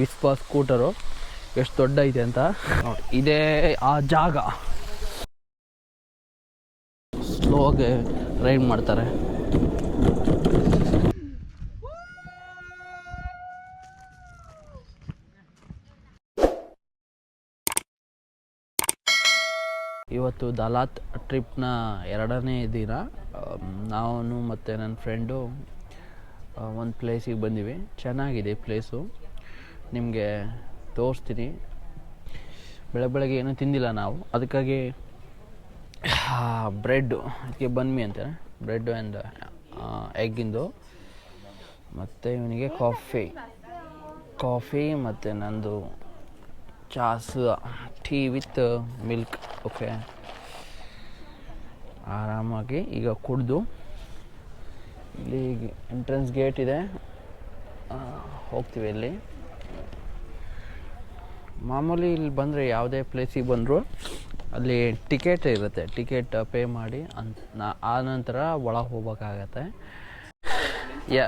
ವಿಸ್ಪ scooter, ಎಷ್ಟು ದೊಡ್ಡ ಐತೆ ಅಂತ. ಇದೇ ಆ ಜಾಗ. ಸ್ಲೋಗೆ ರೈಡ್ ಮಾಡ್ತಾರೆ. ಇವತ್ತು ದಲಾತ್ ಟ್ರಿಪ್ನ ಎರಡನೇ ದಿನ. ನಾನು ಮತ್ತು ನನ್ನ ಫ್ರೆಂಡು ಒಂದು ಪ್ಲೇಸಿಗೆ ಬಂದಿವಿ. ಚೆನ್ನಾಗಿದೆ ಪ್ಲೇಸು ನಿಮಗೆ ತೋರಿಸ್ತೀನಿ. ಬೆಳಗ್ಗೆ ಬೆಳಗ್ಗೆ ಏನೂ ತಿಂದಿಲ್ಲ ನಾವು. ಅದಕ್ಕಾಗಿ ಬ್ರೆಡ್ಡು ಅದಕ್ಕೆ ಬನ್ಮಿ ಅಂತಾರೆ. ಬ್ರೆಡ್ ಆ್ಯಂಡ್ ಎಗ್ಗಿಂದು ಮತ್ತು ಇವನಿಗೆ ಕಾಫಿ. ಕಾಫಿ ಮತ್ತು ನಂದು ಚಾಸ್ ಟೀ ವಿತ್ ಮಿಲ್ಕ್. ಓಕೆ. ಆರಾಮಾಗಿ ಈಗ ಕುಡಿದು ಇಲ್ಲಿ ಎಂಟ್ರೆನ್ಸ್ ಗೇಟ್ ಇದೆ. ಹೋಗ್ತೀವಿ ಇಲ್ಲಿ. ಮಾಮೂಲಿ ಇಲ್ಲಿ ಬಂದರೆ ಯಾವುದೇ ಪ್ಲೇಸಿಗೆ ಬಂದರೂ ಅಲ್ಲಿ ಟಿಕೆಟ್ ಇರುತ್ತೆ. ಟಿಕೆಟ್ ಪೇ ಮಾಡಿ ಅಂತ ಆ ನಂತರ ಒಳಗೆ ಹೋಗ್ಬೇಕಾಗತ್ತೆ. ಯಾ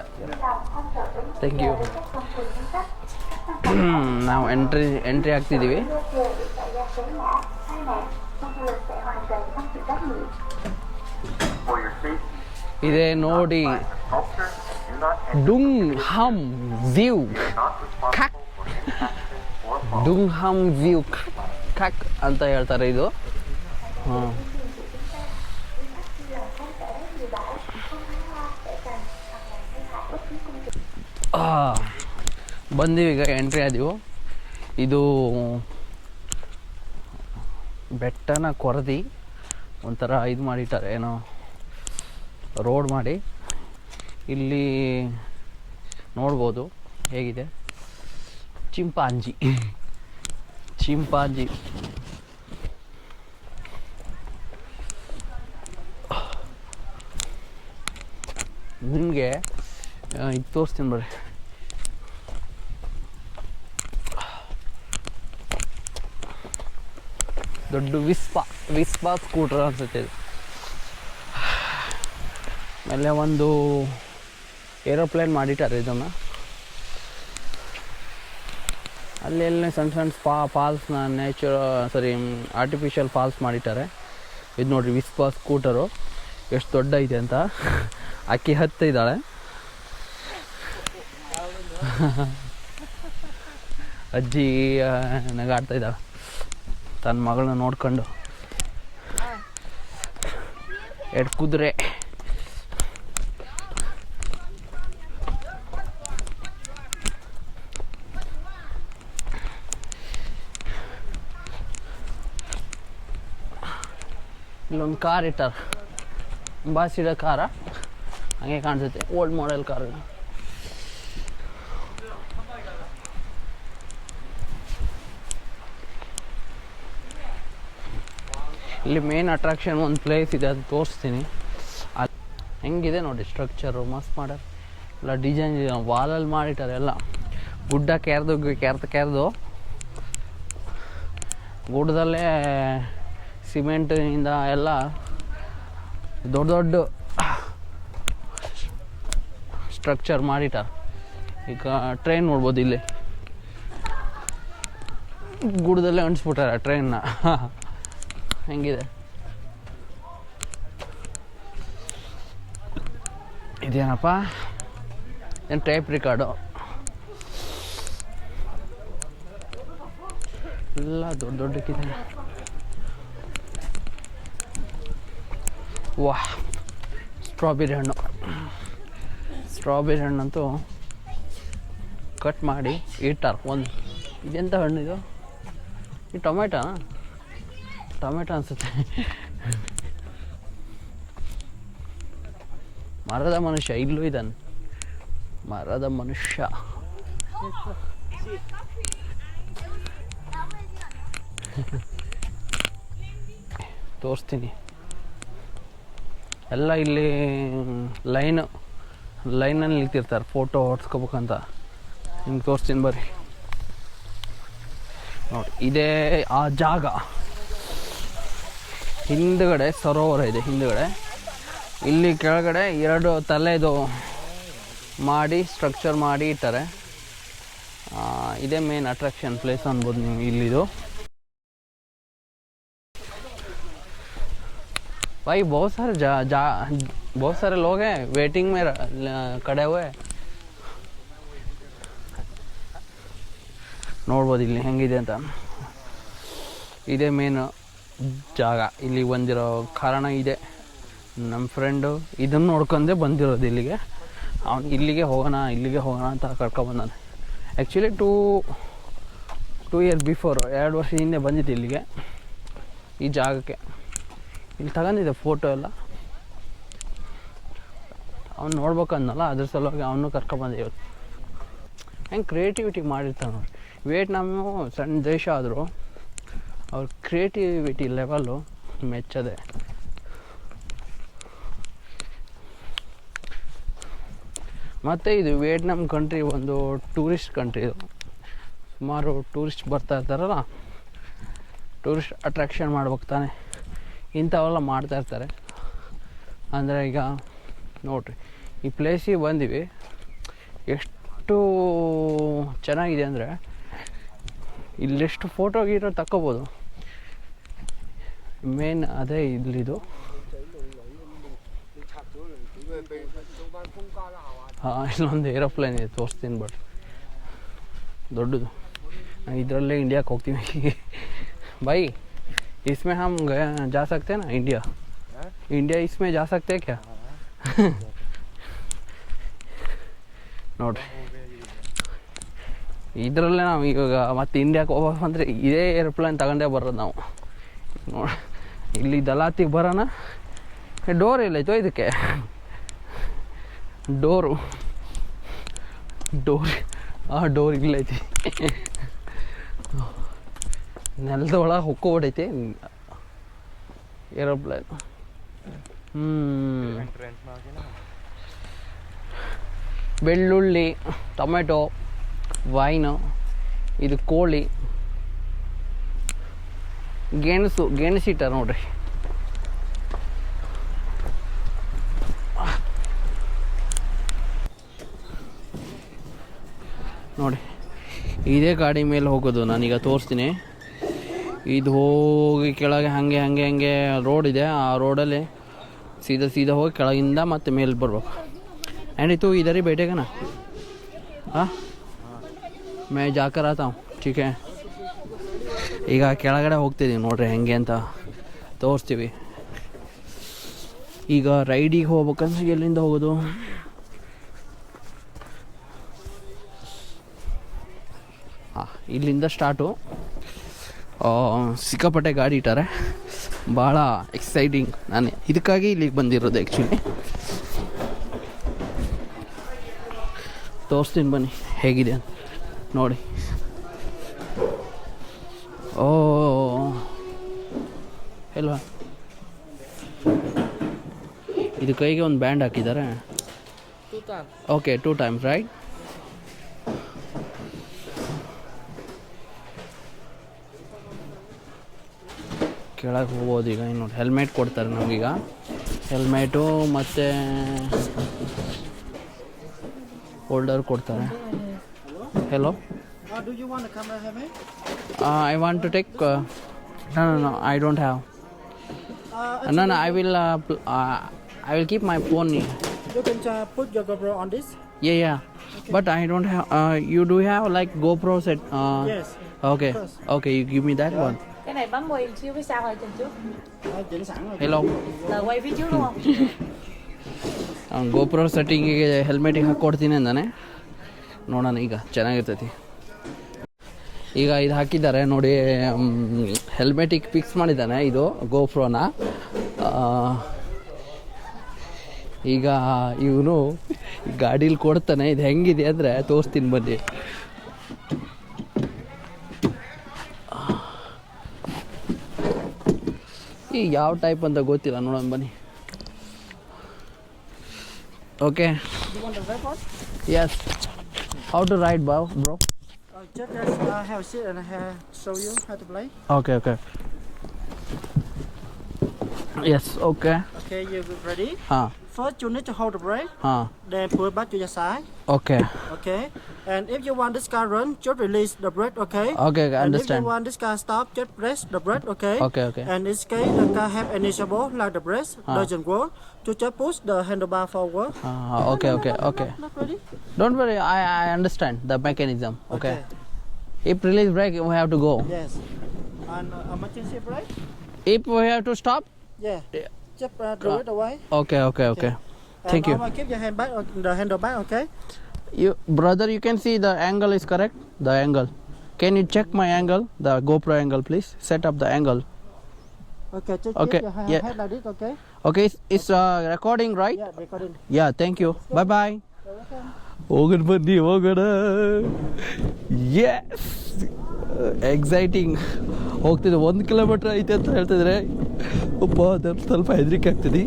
ಥ್ಯಾಂಕ್ ಯು ನಾವು ಎಂಟ್ರಿ ಎಂಟ್ರಿ ಆಗ್ತಿದ್ದೀವಿ ಇದೇ ನೋಡಿ. ಡುಂಗ್ ಹಮ್ ವ್ಯೂ. Not responsible for impact or fall. ಡುಂಗ್ ಹಮ್ ವ್ಯೂ ಕ್ಯಾಕ್ ಅಂತ ಹೇಳ್ತಾರೆ ಇದು. ಹಾಂ. ಬಂದೀವಿ ಈಗ ಎಂಟ್ರಿ ಆದೀವು ಇದು ಬೆಟ್ಟನ ಕೊರದಿ ಒಂಥರ ಇದು ಮಾಡಿಟ್ಟಾರೆ, ಏನೋ ರೋಡ್ ಮಾಡಿ. ಇಲ್ಲಿ ನೋಡ್ಬೋದು ಹೇಗಿದೆ. ಚಿಂಪಾಂಜಿ. ಚಿಂಪಾಂಜಿ. ನಿಮಗೆ ಇದು ತೋರಿಸ್ತೀನಿ ಬರ್ರಿ. ದೊಡ್ಡ ವಿಸ್ಪ ವಿಸ್ಪ ಸ್ಕೂಟರ್ ಅನ್ಸುತ್ತೆ ಇದು. ಆಮೇಲೆ ಒಂದು ಏರೋಪ್ಲೇನ್ ಮಾಡಿಟ್ಟಾರೆ ಇದನ್ನು. ಅಲ್ಲೆಲ್ಲ ಸಣ್ಣ ಸಣ್ಣ ಫಾ ಫಾಲ್ಸ್ನ ನ್ಯಾಚುರ ಸಾರಿ ಆರ್ಟಿಫಿಷಿಯಲ್ ಫಾಲ್ಸ್ ಮಾಡಿಟ್ಟಾರೆ ಇದು ನೋಡಿರಿ ವಿಸ್ಪಾ ಸ್ಕೂಟರು. ಎಷ್ಟು ದೊಡ್ಡ ಐತೆ ಅಂತ. ಅಕ್ಕಿ ಹತ್ತಿದ್ದಾಳೆ ಅಜ್ಜಿ ಆ, ನಗಾಡ್ತಾ ಇದ್ದಾಳೆ. ತನ್ನ ಮಗಳನ್ನ ನೋಡ್ಕೊಂಡು. ಎರಡು ಕುದುರೆ. ಇಲ್ಲೊಂದು ಕಾರ್ ಇಟ್ಟಾರ. ಬಾಸಿಡ ಕಾರ ಹಂಗೆ ಕಾಣಿಸುತ್ತೆ. ಓಲ್ಡ್ ಮಾಡೆಲ್ ಕಾರ್ ಇಲ್ಲಿ ಮೇನ್ ಅಟ್ರಾಕ್ಷನ್ ಒಂದು ಪ್ಲೇಸ್ ಇದೆ, ಅದು ತೋರಿಸ್ತೀನಿ. ಅಲ್ಲಿ ಹೆಂಗಿದೆ ನೋಡಿ ಸ್ಟ್ರಕ್ಚರು ಮಸ್ತ್ ಮಾಡ್ಯಾರ. ಎಲ್ಲ ಡಿಸೈನ್ ವಾಲಲ್ಲಿ ಮಾಡಿಟ್ಟಾರೆ ಎಲ್ಲ. ಗುಡ್ಡ ಕೆರೆದು ಕೆರೆದು ಕೆರೆದು. ಗುಡ್ಡದಲ್ಲೇ ಸಿಮೆಂಟಿಂದ ಎಲ್ಲ ದೊಡ್ಡ ದೊಡ್ಡ ಸ್ಟ್ರಕ್ಚರ್ ಮಾಡಿಟ್ಟಾರ. ಈಗ ಟ್ರೈನ್ ನೋಡ್ಬೋದು ಇಲ್ಲಿ. ಗುಡ್ಡದಲ್ಲೇ ಅಂಟಿಸ್ಬಿಟ್ಟಾರ ಟ್ರೈನ್ನ ಹೆಂಗಿದೆ? ಇದೇನಪ್ಪ? ಏನು ಟೈಪ್ ರಿಕಾರ್ಡು ಎಲ್ಲ ದೊಡ್ಡ ದೊಡ್ಡಕ್ಕಿದೆ ವಾಹ್ ಸ್ಟ್ರಾಬೆರಿ ಹಣ್ಣು. ಸ್ಟ್ರಾಬೆರಿ ಹಣ್ಣಂತೂ ಕಟ್ ಮಾಡಿ ಇಟ್ಟಾರ, ಒಂದು ಇದೆಂಥ ಹಣ್ಣು ಇದು? ಈ ಟೊಮೆಟೊ? ಟೊಮೆಟೊ ಅನಿಸುತ್ತೆ. ಮರದ ಮನುಷ್ಯ, ಇಲ್ಲೂ ಇದ್ದಾನೆ ಮರದ ಮನುಷ್ಯ. ತೋರಿಸ್ತೀನಿ. ಎಲ್ಲ ಇಲ್ಲಿ ಲೈನ್, ಲೈನಲ್ಲಿ ನಿಂತಿರ್ತಾರೆ ಫೋಟೋ ಹೊಡ್ಸ್ಕೋಬೇಕಂತ. ನಿಮ್ಗೆ ತೋರಿಸ್ತೀನಿ ಬರ್ರಿ. ನೋಡಿ, ಇದೇ ಆ ಜಾಗ. ಹಿಂದುಗಡೆ ಸರೋವರ ಇದೆ, ಹಿಂದುಗಡೆ. ಇಲ್ಲಿ ಕೆಳಗಡೆ ಎರಡು ತಲೆದು ಮಾಡಿ ಸ್ಟ್ರಕ್ಚರ್ ಮಾಡಿ ಇಟ್ಟಾರೆ ಇದೇ ಮೇನ್ ಅಟ್ರಾಕ್ಷನ್ ಪ್ಲೇಸ್ ಅನ್ಬೋದು ನೀವು ಇಲ್ಲಿದು. भाई बहुत सारे जा जा बहुत सारे लोग हैं वेटिंग में र- ल- खड़े हुए ನೋಡ್ಬೋದು ಇಲ್ಲಿ ಹೆಂಗಿದೆ ಅಂತ ಇದೇ ಮೇನ್ ಜಾಗ ಇಲ್ಲಿ ಬಂದಿರೋ ಕಾರಣ ಇದೆ ನಮ್ಮ ಫ್ರೆಂಡು ಇದನ್ನು ನೋಡ್ಕೊಂಡೇ ಬಂದಿರೋದು ಇಲ್ಲಿಗೆ ಅವ್ನು ಇಲ್ಲಿಗೆ ಹೋಗೋಣ ಇಲ್ಲಿಗೆ ಹೋಗೋಣ ಅಂತ ಕರ್ಕೊಬಂದಾನೆ actually two two year before ಎರಡು ವರ್ಷ ಹಿಂದೆ ಬಂದಿದ್ದೆ ಇಲ್ಲಿಗೆ ಈ ಜಾಗಕ್ಕೆ ಇಲ್ಲಿ ತಗೊಂಡಿದ್ದೆ ಫೋಟೋ ಎಲ್ಲ. ಅವ್ನು ನೋಡ್ಬೇಕಂದಲ್ಲ ಅದ್ರ ಸಲುವಾಗಿ ಅವನು ಕರ್ಕೊಬಂದೆ ಇವತ್ತು. ಹೆಂಗೆ ಕ್ರಿಯೇಟಿವಿಟಿ ಮಾಡಿರ್ತಾನೆ ನೋಡಿ. ವಿಯೆಟ್ನಾಮು ಸಣ್ಣ ದೇಶ ಆದರೂ, ಅವ್ರ ಕ್ರಿಯೇಟಿವಿಟಿ ಲೆವೆಲ್ಲು ಮೆಚ್ಚದೆ. ಮತ್ತು ಇದು ವಿಯೆಟ್ನಾಮ್ ಕಂಟ್ರಿ ಒಂದು ಟೂರಿಸ್ಟ್ ಕಂಟ್ರಿ ಇದು. ಸುಮಾರು ಟೂರಿಸ್ಟ್ ಬರ್ತಾ ಇರ್ತಾರಲ್ಲ ಟೂರಿಸ್ಟ್ ಅಟ್ರಾಕ್ಷನ್ ಮಾಡ್ಬೇಕು ತಾನೆ. ಇಂಥವೆಲ್ಲ ಮಾಡ್ತಾ ಇರ್ತಾರೆ. ಅಂದರೆ ಈಗ ನೋಡ್ರಿ, ಈ ಪ್ಲೇಸಿಗೆ ಬಂದೀವಿ. ಎಷ್ಟು ಚೆನ್ನಾಗಿದೆ ಅಂದರೆ ಇಲ್ಲೆಷ್ಟು ಫೋಟೋ ಗೀಟೋ ತಕ್ಕೋಬೋದು. ಮೇನ್ ಅದೇ ಇಲ್ಲಿದು. ಹಾಂ, ಇಲ್ಲೊಂದು ಏರೋಪ್ಲೇನ್ ಇದೆ, ತೋರಿಸ್ತೀನಿ ಬಟ್ ದೊಡ್ಡದು. ಇದರಲ್ಲೇ ಇಂಡಿಯಾಕ್ಕೆ ಹೋಗ್ತೀವಿ भाई इसमें हम गए जा सकते हैं ना इंडिया इंडिया इसमें जा सकते हैं क्या ನೋಡ್ರಿ ಇದರಲ್ಲೇ ನಾವು ಇವಾಗ ಮತ್ತೆ ಇಂಡಿಯಾಕ್ಕೆ ಹೋಗ್ಬೇಕು ಅಂದರೆ ಇದೇ ಏರೋಪ್ಲೇನ್ ತಗೊಂಡೇ ಬರೋದು ನಾವು ನೋಡಿ ಇಲ್ಲಿ ದಲಾತಿಗೆ ಬರೋಣ ಡೋರ್ ಎಲ್ಲೈತೋ ಇದಕ್ಕೆ ಡೋರು ಡೋರ್ ಆ ಡೋರ್ ಇಲ್ಲೈತಿ ನೆಲದ ಒಳಗೆ ಹೊಕ್ಕು ಏರೋಪ್ಲೇನ್. ಹ್ಞೂ ಬೆಳ್ಳುಳ್ಳಿ, ಟೊಮೆಟೊ, ವೈನು, ಇದು ಕೋಳಿ. ಗೆಣಸು ಗೆಣಸಿಟ್ಟ ನೋಡ್ರಿ. ನೋಡಿ, ಇದೇ ಗಾಡಿ ಮೇಲೆ ಹೋಗೋದು ನಾನೀಗ ತೋರಿಸ್ತೀನಿ. ಇದು ಹೋಗಿ ಕೆಳಗೆ ಹಾಗೆ ಹಾಗೆ ಹಾಗೆ ರೋಡ್ ಇದೆ. ಆ ರೋಡಲ್ಲಿ ಸೀದಾ ಸೀದಾ ಹೋಗಿ ಕೆಳಗಿಂದ ಮತ್ತೆ ಮೇಲೆ ಬರ್ಬೇಕು. ಆ್ಯಂಡ್ ಇತ್ತು ಇದರಿ ಬೇಟೆಗನ? ಹಾಂ ಮೇ ಜಾಕರ್ ಆತ ಟೀಕೆ ಈಗ ಕೆಳಗಡೆ ಹೋಗ್ತಿದ್ದೀವಿ ನೋಡ್ರಿ ಹೆಂಗೆ ಅಂತ ತೋರಿಸ್ತೀವಿ. ಈಗ ರೈಡಿಗೆ ಹೋಗ್ಬೇಕಂದ್ರೆ ಎಲ್ಲಿಂದ ಹೋಗೋದು? ಹಾಂ ಇಲ್ಲಿಂದ ಸ್ಟಾರ್ಟು ಸಿಕ್ಕಾಪಟ್ಟೆ ಗಾಡಿ ಇಟ್ಟಾರೆ. ಭಾಳ ಎಕ್ಸೈಟಿಂಗ್ ನಾನು. ಇದಕ್ಕಾಗಿ ಇಲ್ಲಿಗೆ ಬಂದಿರೋದು ಆ್ಯಕ್ಚುಲಿ ತೋರಿಸ್ತೀನಿ ಬನ್ನಿ ಹೇಗಿದೆ ಅಂತ. ನೋಡಿ. ಓ ಅಲ್ವಾ? ಇದು ಕೈಗೆ ಒಂದು ಬ್ಯಾಂಡ್ ಹಾಕಿದ್ದಾರೆ. ಓಕೆ ಟೂ ಟೈಮ್ಸ್ ರೈಟ್ ಕೆಳಗೆ ಹೋಗ್ಬೋದು ಈಗ ಇನ್ನು ನೋಡಿ ಹೆಲ್ಮೆಟ್ ಕೊಡ್ತಾರೆ ನಮಗೀಗ ಹೆಲ್ಮೆಟು ಮತ್ತು ಹೋಲ್ಡರ್ ಕೊಡ್ತಾರೆ hello Uh, do you want a camera helmet? I want to take no no no I don't have Uh, no no I will I will keep my phone you can uh, put your GoPro on this. Yeah, yeah. But I don't have. Uh, you do have like GoPro set. Uh, yes. Okay. course. Okay, you give me that one. Cái này bấm quay xíu phía sau rồi trên trước. Chỉnh sẵn rồi. Hello. là quay phía trước đúng không? ಅವ್ನು GoPro ಸೆಟ್ಟಿಂಗಿಗೆ ಹೆಲ್ಮೆಟಿಗೆ ಹಾಕ್ಕೊಡ್ತೀನಿ ಅಂದಾನೆ. ನೋಡೋಣ ಈಗ ಚೆನ್ನಾಗಿರ್ತೈತಿ. ಈಗ ಇದು ಹಾಕಿದ್ದಾರೆ ನೋಡಿ ಹೆಲ್ಮೆಟಿಗೆ fix ಮಾಡಿದ್ದಾನೆ ಇದು ಗೋಪ್ರೋನ ಈಗ ಇವನು ಗಾಡೀಲಿ ಕೊಡ್ತಾನೆ ಇದು ಹೆಂಗಿದೆ ಅಂದರೆ ತೋರಿಸ್ತೀನಿ ಬನ್ನಿ. ಈಗ ಯಾವ ಟೈಪ್ ಅಂತ ಗೊತ್ತಿಲ್ಲ ನೋಡೋಣ ಬನ್ನಿ okay You want the red one? Yes how to ride ಬಾ bro Uh, just uh, have a seat and I have show you how to play. Okay okay yes okay Okay, you ready? ಹಾಂ First, you need to hold the brake, huh. then pull back to your side. Okay. Okay. And if you want this car run, just release the brake, okay? Okay, I and if you want this car stop, just press the brake, okay? Okay, okay. And in case the car have initiable, like the brake huh. doesn't work, to just push the handlebar forward. Uh, okay, okay, okay. Not, not Don't worry, I, I understand the mechanism, okay? okay. If release brake, we have to go. Yes. And uh, emergency brake? If we have to stop? Yeah. yeah. Just uh, throw it away. Okay okay okay And Thank you. always keep your hand back on the handle back. Okay. You brother, you can see the angle is correct. The angle. Can you check my angle, the GoPro angle, please? Set up the angle. Okay. Just Okay, keep your hand, yeah. head like this. Okay. Okay, it's, it's uh, recording, right? Yeah. Recording. Yeah. Thank you. Bye bye. You're welcome. ಹೋಗೋಣ ಬನ್ನಿ ಹೋಗೋಣ S exciting ಹೋಗ್ತಿದ್ದೆ ಒಂದು kilometre ಐತೆ ಅಂತ ಹೇಳ್ತಿದ್ರೆ ಒಬ್ಬ ಅದ್ರ ಸ್ವಲ್ಪ ಹೆದರಿಕೆ ಆಗ್ತದೆ.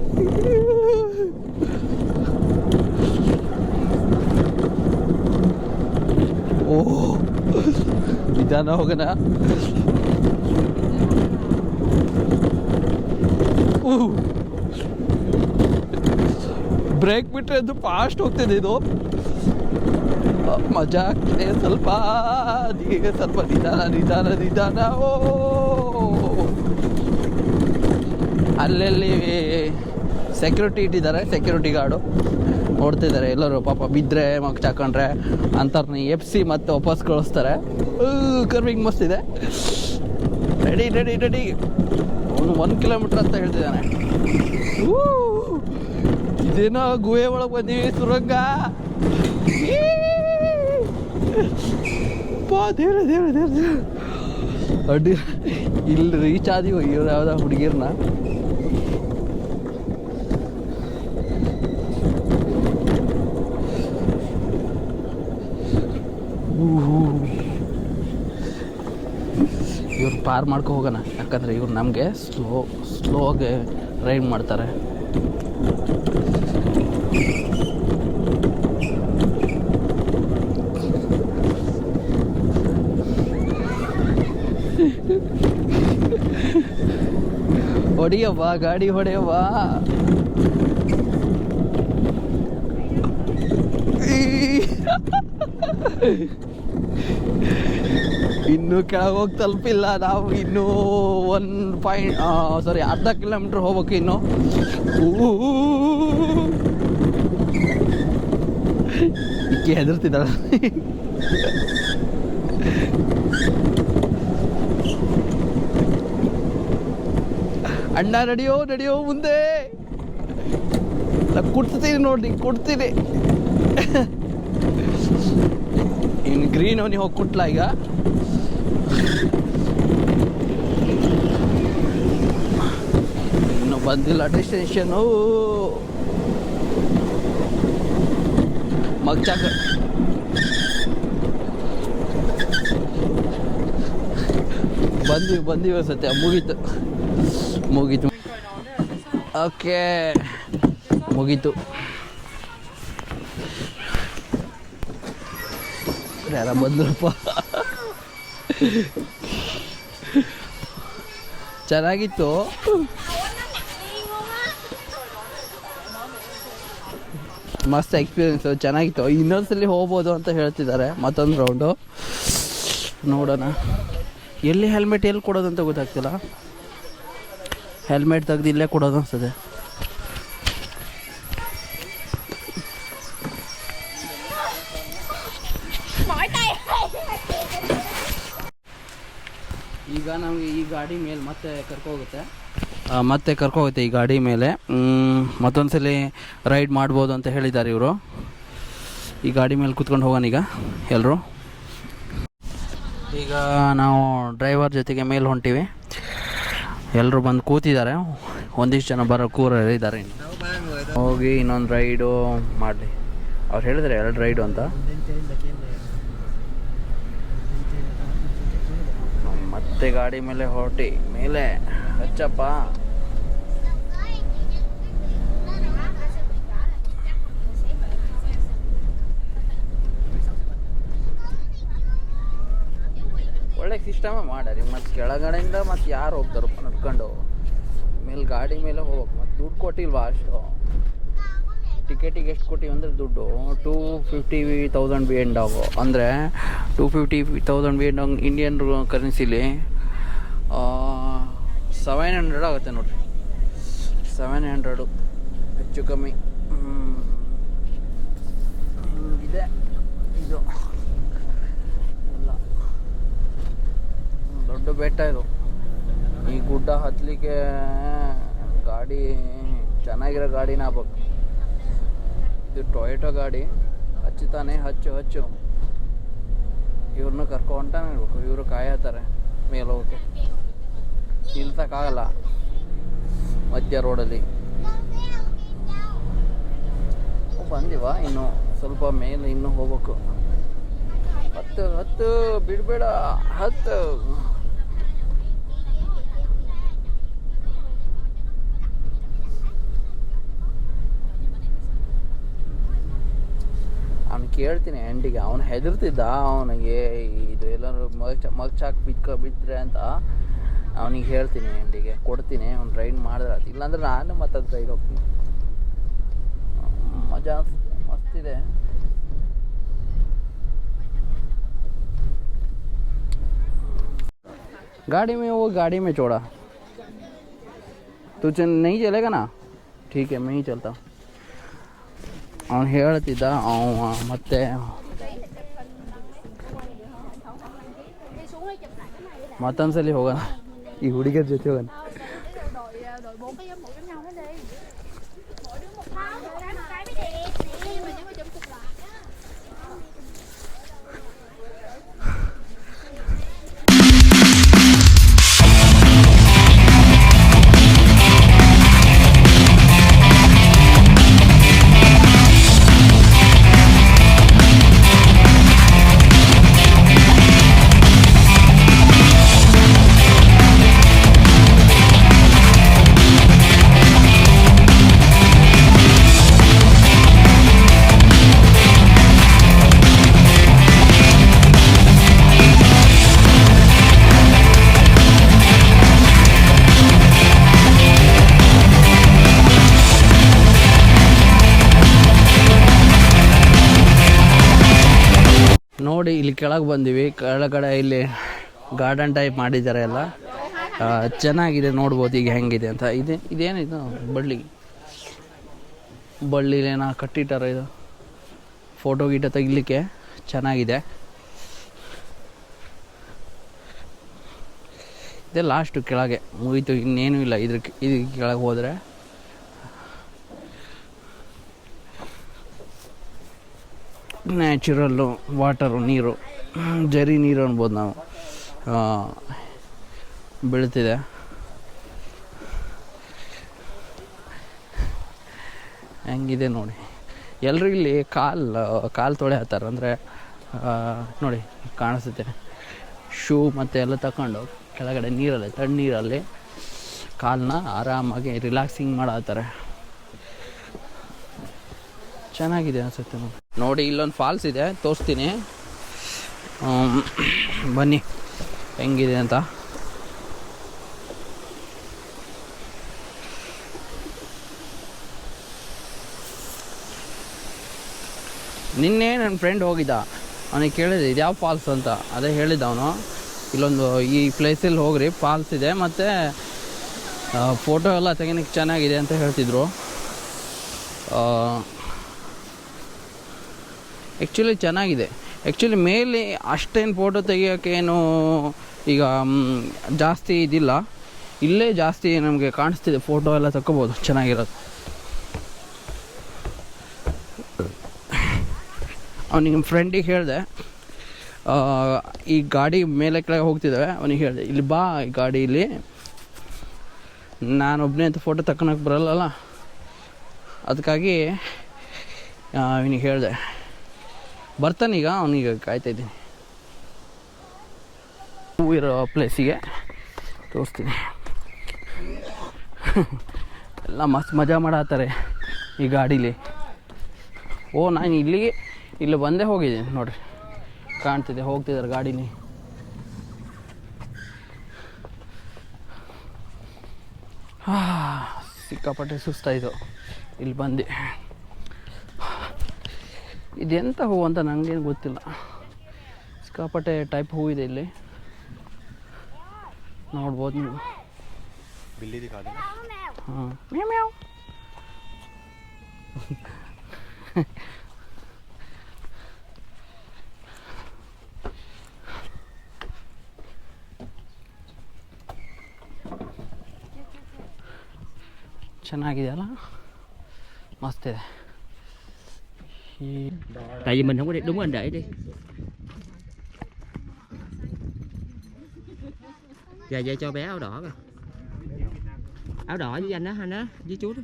ಓ, ನಿಧಾನ ಹೋಗೋಣ. ಬ್ರೇಕ್ ಬಿಟ್ಟರೆ ಅದು ಫಾಸ್ಟ್ ಹೋಗ್ತಿದೆ ಇದು. ಮಜಾ ಆಗ್ತಿದೆ, ಸ್ವಲ್ಪ ಈಗ ಸ್ವಲ್ಪ ನಿಧಾನ ನಿಧಾನ ನಿಧಾನ. ಓ! ಅಲ್ಲಲ್ಲಿ ಸೆಕ್ಯೂರಿಟಿ ಇಟ್ಟಿದ್ದಾರೆ ಸೆಕ್ಯೂರಿಟಿ ಗಾರ್ಡು ನೋಡ್ತಿದ್ದಾರೆ, ಎಲ್ಲರೂ ಪಾಪ ಬಿದ್ದರೆ ಮಗ್ ಚಾಕೊಂಡ್ರೆ ಅಂಥವ್ರನ್ನ ಎಫ್ ಸಿ ಮತ್ತೆ ವಾಪಸ್ ಕಳಿಸ್ತಾರೆ. ಕರ್ವಿಂಗ್ ಮಸ್ತಿದೆ ರೆಡಿ ರೆಡಿ ರೆಡಿ ಅವನು ಒಂದು ಕಿಲೋಮೀಟ್ರ್ ಅಂತ ಹೇಳ್ತಿದ್ದಾನೆ. ಇದೇನೋ ಗುಹೆ ಒಳಗೆ ಬಂದೀವಿ ಸುರಂಗ! ಪಾ ದೇವ್ರೆ ದೇವ್ರೆ ಅಡ್ಡಿ ಇಲ್ಲಿ. ರೀಚ್ ಆದೀವಿ ಇವ್ರು ಯಾವ್ದ ಹುಡುಗಿರ್ನ. ಇವ್ರು ಪಾರ್ ಮಾಡ್ಕೊ ಹೋಗೋಣ. ಯಾಕಂದ್ರೆ ಇವ್ರು ನಮಗೆ ಸ್ಲೋ, ಸ್ಲೋಗೆ ರೈಡ್ ಮಾಡ್ತಾರೆ. ಹೊಡಿಯವ್ವ, ಗಾಡಿ ಹೊಡೆಯವ್ವ. ಇನ್ನೂ ಕೆಳಗೆ ಹೋಗಿ ತಲುಪಿಲ್ಲ, ನಾವು ಇನ್ನೂ ಒನ್ ಪಾಯಿಂಟ್ ಸಾರಿ ಅರ್ಧ ಕಿಲೋಮೀಟ್ರ್ ಹೋಗ್ಬೇಕು ಇನ್ನು. ಇಕ್ಕಿ ಹೆದರ್ತಿದ್ದಾಳೆ ಅಣ್ಣ ನಡೆಯೋ ನಡೆಯೋ ಮುಂದೆ. ನಾ ಕುಡ್ತೀನಿ ನೋಡಿ ಕುಡ್ತೀನಿ. ಇನ್ನು ಗ್ರೀನ್ ಅವನಿಗೆ ಹೋಗಿ ಕುಟ್ಲ ಈಗ? ಇನ್ನು ಬಂದಿಲ್ಲ ಡೆಸ್ಟಿನೇಷನು ಮಗ್ಚಾಕ ಬಂದ್ವಿ, ಬಂದಿವಿ ಸತ್ಯ ಮುಗೀತು ಮುಗೀತು ಓಕೆ ಮುಗೀತು ಯಾರ ಬಂದ್ರಪ್ಪ ಚೆನ್ನಾಗಿತ್ತು ಮಸ್ತ್ ಎಕ್ಸ್ಪೀರಿಯನ್ಸು ಚೆನ್ನಾಗಿತ್ತು ಇನ್ನೊಂದ್ಸಲಿ ಹೋಗ್ಬೋದು ಅಂತ ಹೇಳ್ತಿದ್ದಾರೆ. ಮತ್ತೊಂದು ರೌಂಡು ನೋಡೋಣ. ಎಲ್ಲಿ ಹೆಲ್ಮೆಟ್ ಎಲ್ಲಿ ಕೊಡೋದು ಅಂತ ಗೊತ್ತಾಗ್ತಿಲ್ಲ. ಹೆಲ್ಮೆಟ್ ತೆಗ್ದು ಇಲ್ಲೇ ಕೊಡೋದು ಅನ್ಸುತ್ತೆ. ಈಗ ನಮಗೆ ಈ ಗಾಡಿ ಮೇಲೆ ಮತ್ತೆ ಕರ್ಕೋಗುತ್ತೆ ಮತ್ತೆ ಕರ್ಕೋಗುತ್ತೆ ಈ ಗಾಡಿ ಮೇಲೆ. ಮತ್ತೊಂದು ಸಲ ರೈಡ್ ಮಾಡ್ಬೋದು ಅಂತ ಹೇಳಿದ್ದಾರೆ ಇವರು. ಈ ಗಾಡಿ ಮೇಲೆ ಕುತ್ಕೊಂಡು ಹೋಗೋಣ ಈಗ ಎಲ್ಲರೂ ಈಗ ನಾವು ಡ್ರೈವರ್ ಜೊತೆಗೆ ಮೇಲೆ ಹೊಂಟಿವಿ. ಎಲ್ಲರೂ ಬಂದು ಕೂತಿದ್ದಾರೆ. ಒಂದಿಷ್ಟು ಜನ ಬರೋ ಕೂರ ಇದ್ದಾರೆ. ಹೋಗಿ ಇನ್ನೊಂದು ರೈಡು ಮಾಡಲಿ. ಅವ್ರು ಹೇಳಿದ್ರೆ ಎರಡು ರೈಡು ಅಂತ. ಮತ್ತೆ ಗಾಡಿ ಮೇಲೆ ಹೊರಟಿ. ಮೇಲೆ. ಹಚ್ಚಪ್ಪ. ಒಳ್ಳೆ ಸಿಸ್ಟಮ ಮಾಡ್ರಿ ಮತ್ತು ಕೆಳಗಡೆಯಿಂದ ಮತ್ತೆ ಯಾರು ಹೋಗ್ತಾರಪ್ಪ? ನಡ್ಕೊಂಡು ಮೇಲೆ ಗಾಡಿ ಮೇಲೆ ಹೋಗ್ಬೇಕು. ಮತ್ತು ದುಡ್ಡು ಕೊಟ್ಟಿಲ್ವಾ ಅಷ್ಟು? ಟಿಕೆಟಿಗೆ ಎಷ್ಟು ಕೊಟ್ಟಿವಿ ಅಂದರೆ ದುಡ್ಡು? Two fifty thousand B end ಆಗು ಅಂದರೆ two fifty thousand B end Indian ಕರೆನ್ಸಿಲಿ ಸೆವೆನ್ ಹಂಡ್ರೆಡ್ ಆಗುತ್ತೆ ನೋಡಿರಿ. ಸೆವೆನ್ ಹಂಡ್ರೆಡು ಹೆಚ್ಚು ಕಮ್ಮಿ. ಇದೆ. ಹಿಂಗಿದೆ ಇದು. ಎಲ್ಲ. ದೊಡ್ಡ ಬೆಟ್ಟ ಇದು. ಈ ಗುಡ್ಡ ಹತ್ತಲಿಕ್ಕೆ ಗಾಡಿ, ಚೆನ್ನಾಗಿರೋ ಗಾಡಿನ ಆಗ್ಬೇಕು ಇದು ಟೊಯೋಟೋ ಗಾಡಿ ಹಚ್ಚುತ್ತಾನೆ ಹಚ್ಚು ಹಚ್ಚು. ಇವ್ರನ್ನ ಕರ್ಕೊಂಟಾನೆ ಇರ್ಬೇಕು. ಇವರು ಕಾಯತ್ತಾರೆ ಮೇಲೆ ಹೋಗಿ ನಿಲ್ತಕ್ಕಾಗಲ್ಲ ಮಧ್ಯ ರೋಡಲ್ಲಿ. ಬಂದಿವ ಬಂದಿವಾ ಇನ್ನು, ಸ್ವಲ್ಪ ಮೇಲೆ ಇನ್ನೂ ಹೋಗ್ಬೇಕು. ಹತ್ತು ಹತ್ತು, ಬಿಡಬೇಡ. ಹತ್ತು ಅವ್ನು ಕೇಳ್ತೀನಿ ಎಂಡಿಗೆ ಅವನು ಹೆದರ್ತಿದ್ದ ಅವನಿಗೆ ಇದು ಎಲ್ಲರೂ ಮಗ್ ಮಗ್ಚಾಕ್ ಬಿಕ್ಕ ಬಿದ್ದರೆ ಅಂತ ಅವನಿಗೆ ಹೇಳ್ತೀನಿ ಎಂಡಿಗೆ ಕೊಡ್ತೀನಿ ಅವ್ನು ರೈಡ್ ಮಾಡಿದ್ರೆ ಅದು ಇಲ್ಲಾಂದ್ರೆ ನಾನು ಮತ್ತೆ ಅದು ರೈಡ್ ಹೋಗ್ತೀನಿ ಮಜಾ ಮಸ್ತಿದೆ गाड़ी में वो गाड़ी में छोड़ा तू चल नहीं चलेगा ना ठीक है मैं ही चलता हूँ ಅವ್ನು ಹೇಳ್ತಿದ್ದ ಅವ ಮತ್ತೆ ಮತ್ತೊಂದ್ಸಲಿ ಹೋಗೋಣ. ಈ ಹುಡುಗಿಯರ ಜೊತೆ ಹೋಗೋಣ. ನೋಡಿ ಇಲ್ಲಿ ಕೆಳಗೆ ಬಂದೀವಿ. ಕೆಳಗಡೆ ಇಲ್ಲಿ ಗಾರ್ಡನ್ ಟೈಪ್ ಮಾಡಿದ್ದಾರೆ ಎಲ್ಲ. ಚೆನ್ನಾಗಿದೆ ನೋಡ್ಬೋದು ಈಗ ಹೆಂಗಿದೆ ಅಂತ. ಇದೆ ಇದೇನಿದು ಬಳ್ಳಿ. ಬಳ್ಳಿಲೇನ ಕಟ್ಟಿಟ್ಟಾರ ಇದು? ಫೋಟೋ ಗೀಟೋ ತೆಗಿಲಿಕ್ಕೆ ಚೆನ್ನಾಗಿದೆ. ಇದೆ ಲಾಸ್ಟು ಕೆಳಗೆ. ಮುಗೀತು, ಇನ್ನೇನು ಇಲ್ಲ. ಇದ್ರ ಇದು ಕೆಳಗೆ ಹೋದರೆ. ನ್ಯಾಚುರಲ್ಲು, ವಾಟರು, ನೀರು ಜರಿ ನೀರು ಅನ್ಬೋದು ನಾವು. ಬೀಳ್ತಿದೆ. ಹೆಂಗಿದೆ ನೋಡಿ. ಎಲ್ಲರೂ ಇಲ್ಲಿ ಕಾಲು ಕಾಲು ತೊಳೆ ಹತ್ತಾರೆ ಅಂದರೆ ನೋಡಿ, ಕಾಣಿಸುತ್ತೆ. ಶೂ ಮತ್ತು ಎಲ್ಲ ತಗೊಂಡು ಕೆಳಗಡೆ ನೀರಲ್ಲಿ, ತಣ್ಣೀರಲ್ಲಿ ಕಾಲನ್ನ ಆರಾಮಾಗಿ ರಿಲ್ಯಾಕ್ಸಿಂಗ್ ಮಾಡತ್ತಾರೆ ಚೆನ್ನಾಗಿದೆ ಅನಿಸುತ್ತೆ ನೋಡಿ. ನೋಡಿ, ಇಲ್ಲೊಂದು ಫಾಲ್ಸ್ ಇದೆ, ತೋರಿಸ್ತೀನಿ. ಬನ್ನಿ, ಹೆಂಗಿದೆ ಅಂತ. ನಿನ್ನೆ ನನ್ನ ಫ್ರೆಂಡ್ ಹೋಗಿದ್ದ. ಅವನಿಗೆ ಕೇಳಿದೆ ಇದು ಯಾವ ಫಾಲ್ಸ್ ಅಂತ? ಅದೇ ಹೇಳಿದ್ದ ಅವನು. ಇಲ್ಲೊಂದು, ಈ ಪ್ಲೇಸಲ್ಲಿ ಹೋಗ್ರಿ ಫಾಲ್ಸ್ ಇದೆ, ಮತ್ತು ಫೋಟೋ ಎಲ್ಲ ತೆಗಿನಕ್ಕೆ ಚೆನ್ನಾಗಿದೆ ಅಂತ ಹೇಳ್ತಿದ್ರು. ಆ್ಯಕ್ಚುಲಿ ಚೆನ್ನಾಗಿದೆ. ಆ್ಯಕ್ಚುಲಿ ಮೇಲೆ ಅಷ್ಟೇನು ಫೋಟೋ ತೆಗಿಯೋಕ್ಕೇನು ಈಗ ಜಾಸ್ತಿ ಇದಿಲ್ಲ. ಇಲ್ಲೇ ಜಾಸ್ತಿ ನಮಗೆ ಕಾಣಿಸ್ತಿದೆ ಫೋಟೋ ಎಲ್ಲ ತಕ್ಕೋಬೋದು, ಚೆನ್ನಾಗಿರೋದು. ಅವನಿಗೆ ಫ್ರೆಂಡಿಗೆ ಹೇಳಿದೆ ಈ ಗಾಡಿ ಮೇಲೆ ಕೆಳಗೆ ಹೋಗ್ತಿದ್ದಾವೆ ಅವನಿಗೆ ಹೇಳಿದೆ, ಇಲ್ಲಿ ಬಾ ಈ ಗಾಡೀಲಿ. ನಾನೊಬ್ಬನೇ ಅಂತ ಫೋಟೋ ತಗೊಳಕ್ಕೆ ಬರಲ್ಲಲ್ಲ? ಅದಕ್ಕಾಗಿ ಅವನಿಗೆ ಹೇಳಿದೆ ಬರ್ತಾನೀಗ ಅವನಿಗೆ ಕಾಯ್ತಾ ಇದ್ದೀನಿ. ಹೂ ಇರೋ ಪ್ಲೇಸಿಗೆ ತೋರಿಸ್ತೀನಿ. ಎಲ್ಲ ಮಸ್ತ್ ಮಜಾ ಮಾಡತ್ತಾರೆ ಈ ಗಾಡೀಲಿ. ಓ, ನಾನು ಇಲ್ಲಿಗೆ ಇಲ್ಲಿ ಬಂದೇ ಹೋಗಿದ್ದೀನಿ ನೋಡ್ರಿ. ಕಾಣ್ತಿದೆ ಹೋಗ್ತಿದ್ದಾರೆ ಗಾಡೀಲಿ. ಸಿಕ್ಕಾಪಟ್ಟೆ ಸುಸ್ತಾಯಿತು. ಇಲ್ಲಿ ಬಂದು. ಇದೆಂಥ ಹೂವು ಅಂತ ನನಗೇನು ಗೊತ್ತಿಲ್ಲ. ಸಿಕ್ಕಾಪಟ್ಟೆ ಟೈಪ್ ಹೂವು ಇದೆ ಇಲ್ಲಿ. ನೋಡ್ಬೋದು ನೀವು. ಹಾಂ. ಚೆನ್ನಾಗಿದೆಯಲ್ಲ? ಮಸ್ತಿದೆ tại vì mình không có đi đúng anh để đi. Dạ vậy cho bé áo đỏ kìa áo đỏ với anh đó anh đó với chú đó.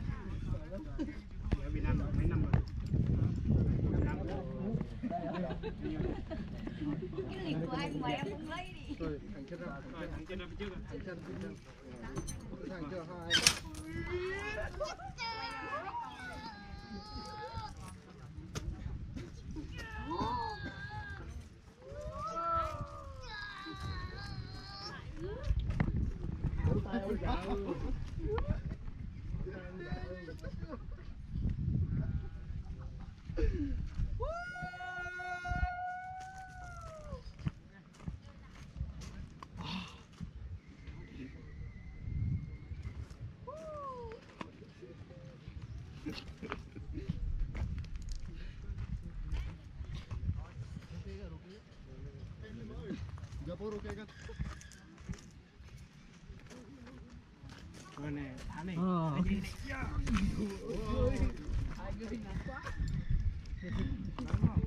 보러 가가 그러네 안에 어. 아니 야 아이고 나빠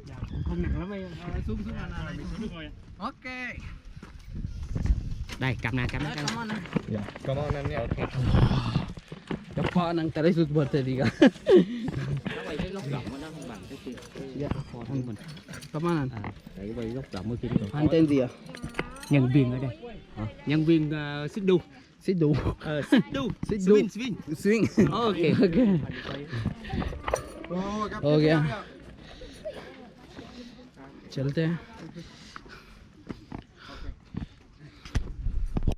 dạ không nặng lắm em à, xuống xuống anh này. Xuống được rồi ok đây cầm nè cầm nè cầm nè dạ cảm ơn anh nha. Ok. Đập pha năng tại đây sụt bật rồi đi cả. Dạ. dạ. Cảm ơn anh. À, đấy vậy góc rộng mới kiếm được. Anh tên gì ạ? à? nhân viên ở đây. Hả? nhân viên uh, xích đu. Xích đu. Ờ, xích đu. Xích đu. swing. Swing. Swing ok. Ok. ok चलते हैं